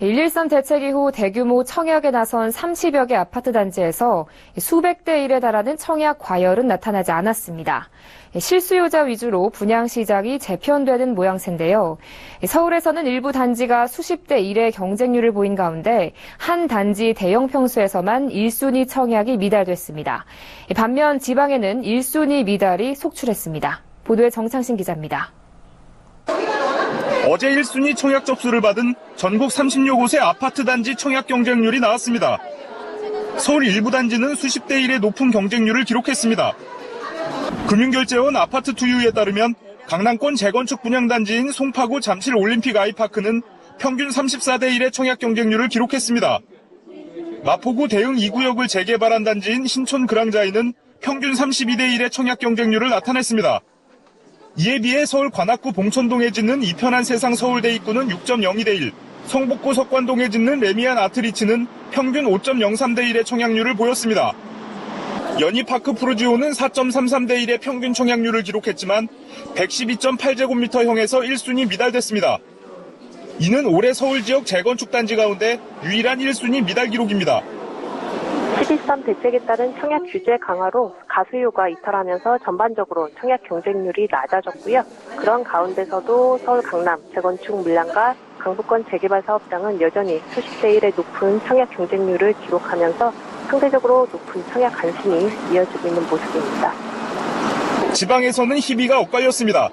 113 대책 이후 대규모 청약에 나선 30여 개 아파트 단지에서 수백 대 1에 달하는 청약 과열은 나타나지 않았습니다. 실수요자 위주로 분양 시장이 재편되는 모양새인데요. 서울에서는 일부 단지가 수십 대 1의 경쟁률을 보인 가운데 한 단지 대형 평수에서만 1순위 청약이 미달됐습니다. 반면 지방에는 1순위 미달이 속출했습니다. 보도에 정창신 기자입니다. 어제 1순위 청약 접수를 받은 전국 30여 곳의 아파트 단지 청약 경쟁률이 나왔습니다. 서울 일부 단지는 수십 대 1의 높은 경쟁률을 기록했습니다. 금융결제원 아파트 투유에 따르면 강남권 재건축 분양단지인 송파구 잠실 올림픽 아이파크는 평균 34대 1의 청약 경쟁률을 기록했습니다. 마포구 대흥 2구역을 재개발한 단지인 신촌 그랑자이는 평균 32대 1의 청약 경쟁률을 나타냈습니다. 이에 비해 서울 관악구 봉천동에 짓는 이편한 세상 서울대 입구는 6.02 대 1, 성북구 석관동에 짓는 레미안 아트리치는 평균 5.03 대 1의 청약률을 보였습니다. 연희파크 프루지오는 4.33 대 1의 평균 청약률을 기록했지만 112.8제곱미터형에서 1순위 미달됐습니다. 이는 올해 서울 지역 재건축 단지 가운데 유일한 1순위 미달 기록입니다. 11.3 대책에 따른 청약 규제 강화로 가수요가 이탈하면서 전반적으로 청약 경쟁률이 낮아졌고요. 그런 가운데서도 서울 강남 재건축 물량과 강북권 재개발 사업장은 여전히 수십 대 1의 높은 청약 경쟁률을 기록하면서 상대적으로 높은 청약 관심이 이어지고 있는 모습입니다. 지방에서는 희비가 엇갈렸습니다.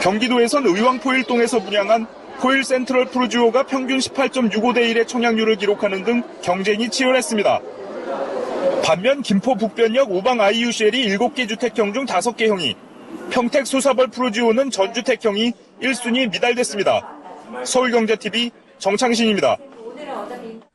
경기도에선 의왕포 일동에서 분양한 포일 센트럴 프루지오가 평균 18.65대 1의 청약률을 기록하는 등 경쟁이 치열했습니다. 반면 김포 북변역 오방 IUCL이 7개 주택형 중 5개 형이, 평택 수사벌 프루지오는 전주택형이 1순위 미달됐습니다. 서울경제TV 정창신입니다.